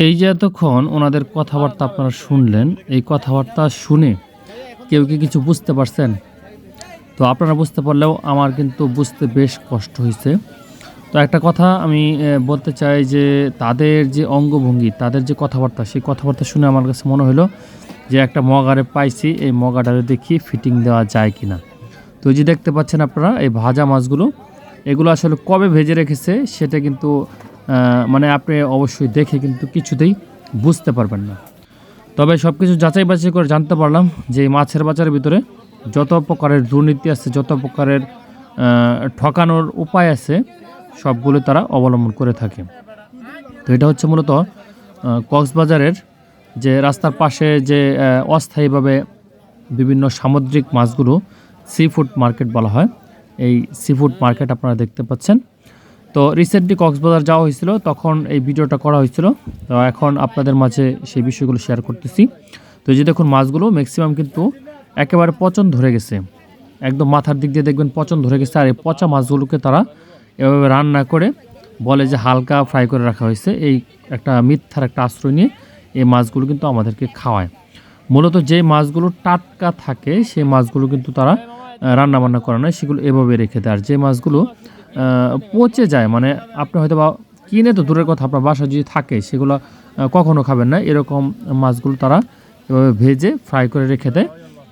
এই যে এতক্ষণ ওনাদের কথাবার্তা আপনারা শুনলেন এই কথাবার্তা শুনে কেউ কি কিছু বুঝতে পারছেন? তো আপনারা বুঝতে পারলেও আমার কিন্তু বুঝতে বেশ কষ্ট হয়েছে। তো একটা কথা আমি বলতে চাই যে তাদের যে অঙ্গভঙ্গি, তাদের যে কথাবার্তা, সেই কথাবার্তা শুনে আমার কাছে মনে হলো যে একটা মগারে পাইছি, এই মগাটারে দেখি ফিটিং দেওয়া যায় কি না তো যে দেখতে পাচ্ছেন আপনারা, এই ভাজা মাছগুলো, এগুলো আসলে কবে ভেজে রেখেছে সেটা কিন্তু মানে আপনি অবশ্যই দেখে কিন্তু কিছুতেই বুঝতে পারবেন না। তবে সব কিছু যাচাই বাছাই করে জানতে পারলাম যে মাছের বাজারের ভিতরে যত প্রকারের দুর্নীতি আছে, যত প্রকারের ঠকানোর উপায় আছে, সবগুলো তারা অবলম্বন করে থাকে। তো এটা হচ্ছে মূলত কক্সবাজারের যে রাস্তার পাশে যে অস্থায়ীভাবে বিভিন্ন সামুদ্রিক মাছগুলো সি ফুড মার্কেট বলা হয়। এই সি ফুড মার্কেট আপনারা দেখতে পাচ্ছেন। তো রিসেন্টলি কক্সবাজার যাওয়া হয়েছিল, তখন এই ভিডিওটা করা হয়েছিল। তো এখন আপনাদের মাঝে সেই বিষয়গুলো শেয়ার করতেছি। তো যে দেখুন মাছগুলো ম্যাক্সিমাম কিন্তু একেবারে পচন ধরে গেছে। একদম মাথার দিক দিয়ে দেখবেন পচন ধরে গেছে, আর এই পচা মাছগুলোকে তারা এভাবে রান্না করে বলে যে হালকা ফ্রাই করে রাখা হয়েছে। এই একটা মিথ্যার একটা আশ্রয় নিয়ে এই মাছগুলো কিন্তু আমাদেরকে খাওয়ায়। মূলত যে মাছগুলো টাটকা থাকে, সেই মাছগুলো কিন্তু তারা রান্না বান্না করে না, সেগুলো এভাবে রেখে দেয়। আর যে মাছগুলো পচে যায়। মানে আপনি হয়তো বা কিনে তো দূরের কথা আপনার বাসা যদি থাকে সেগুলো আহ, কখনো খাবেন না। এরকম মাছগুলো তারা এভাবে ভেজে ফ্রাই করে রেখে দেয়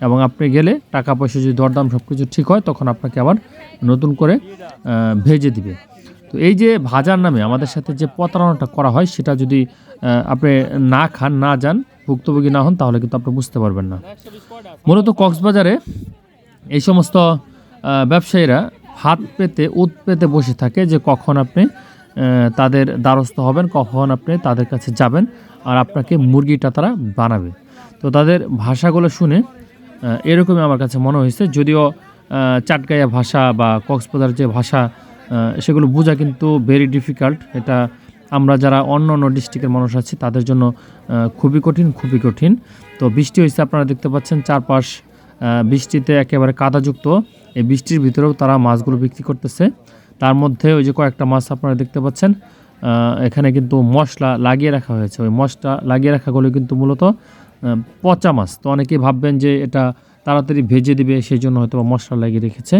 এবং আপনি গেলে টাকা পয়সা যদি দরদাম সব কিছু ঠিক হয় তখন আপনাকে আবার নতুন করে ভেজে দিবে। তো এই যে ভাজার নামে আমাদের সাথে যে প্রতারণাটা করা হয় সেটা যদি আপনি না খান না যান ভুক্তভোগী না হন তাহলে কিন্তু আপনি বুঝতে পারবেন না। মূলত কক্সবাজারে এই সমস্ত ব্যবসায়ীরা হাত পেতে, উত পেতে বসে থাকে যে কখন আপনি তাদের দ্বারস্থ হবেন, কখন আপনি তাদের কাছে যাবেন আর আপনাকে মুরগিটা তারা বানাবে। তো তাদের ভাষাগুলো শুনে এরকমই আমার কাছে মনে হয়েছে। যদিও চাটগাইয়া ভাষা বা কক্সবাজার যে ভাষা সেগুলো বোঝা কিন্তু ভেরি ডিফিকাল্ট এটা আমরা যারা অন্য অন্য ডিস্ট্রিক্টের মানুষ আছি, তাদের জন্য খুবই কঠিন খুবই কঠিন। তো বৃষ্টি হয়েছে, আপনারা দেখতে পাচ্ছেন, চারপাশ বৃষ্টিতে একেবারে কাদাযুক্ত। এই বৃষ্টির ভিতরেও তারা মাছগুলো বিক্রি করতেছে। তার মধ্যে ওই যে কয়েকটা মাছ আপনারা দেখতে পাচ্ছেন এখানে কিন্তু মশলা লাগিয়ে রাখা হয়েছে। ওই মশলা লাগিয়ে রাখাগুলো কিন্তু মূলত পচা মাছ। তো অনেকেই ভাববেন যে এটা তাড়াতাড়ি ভেজে দিবে সেই জন্য হয়তো মশলা লাগিয়ে রেখেছে।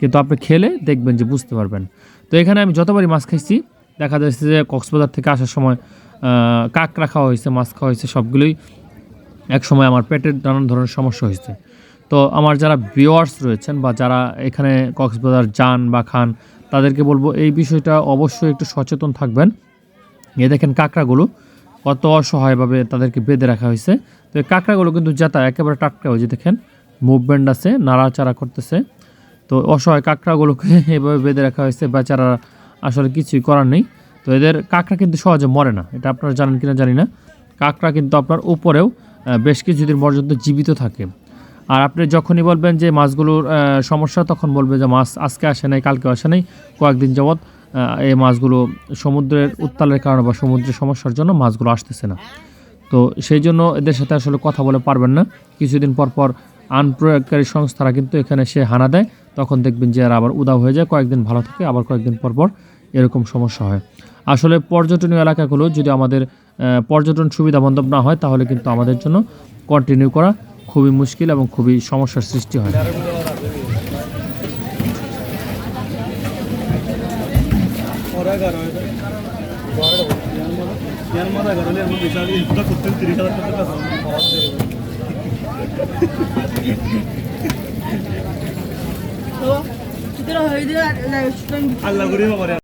কিন্তু আপনি খেলে দেখবেন যে বুঝতে পারবেন। তো এখানে আমি যতবারই মাছ খাইছি, দেখা যাচ্ছে যে কক্সবাজার থেকে আসার সময় কাঁকড়া খাওয়া হয়েছে, মাছ খাওয়া হয়েছে, সবগুলোই এক সময় আমার পেটের নানান ধরনের সমস্যা হয়েছে। তো আমার যারা ভিওয়ার্স রয়েছেন বা যারা এখানে কক্সবাজার যান বা খান, তাদেরকে বলব এই বিষয়টা অবশ্যই একটু সচেতন থাকবেন। এ দেখেন কাঁকড়াগুলো, কত অসহায়ভাবে তাদেরকে বেঁধে রাখা হয়েছে। তো এই কাঁকড়াগুলো কিন্তু যাতা, একেবারে টাটকা হয়েছে দেখেন মুভমেন্ট আছে, নাড়াচাড়া করতেছে। তো অসহায় কাঁকড়াগুলোকে এভাবে বেঁধে রাখা হয়েছে বেচারা আসলে কিছুই করার নেই। তো এদের কাঁকড়া কিন্তু সহজে মরে না, এটা আপনারা জানেন কিনা জানি না। কাঁকড়া কিন্তু আপনার উপরেও বেশ কিছুদিন পর্যন্ত জীবিত থাকে। আর আপনি যখনই বলবেন যে মাছগুলোর সমস্যা, তখন বলবে যে মাছ আজকে আসে নাই কালকে আসে নাই। কয়েকদিন যাবৎ এই মাছগুলো সমুদ্রের উত্তালের কারণে বা সমুদ্রের সমস্যার জন্য মাছগুলো আসতেছে না। তো সেই জন্য এদের সাথে আসলে কথা বলে পারবেন না। কিছুদিন পর পর আনপ্রয়োগকারী সংস্থারা কিন্তু এখানে সে হানা দেয়। তখন দেখবেন যে আর আবার উদাও হয়ে যায়, কয়েকদিন ভালো থাকে, আবার কয়েকদিন পর পর এরকম সমস্যা হয়। আসলে পর্যটনীয় এলাকাগুলো যদি আমাদের পর্যটন সুবিধা বান্ধব না হয়, তাহলে কিন্তু আমাদের জন্য কন্টিনিউ করা খুবই মুশকিল এবং খুবই সমস্যার সৃষ্টি হয়। আল্লাহ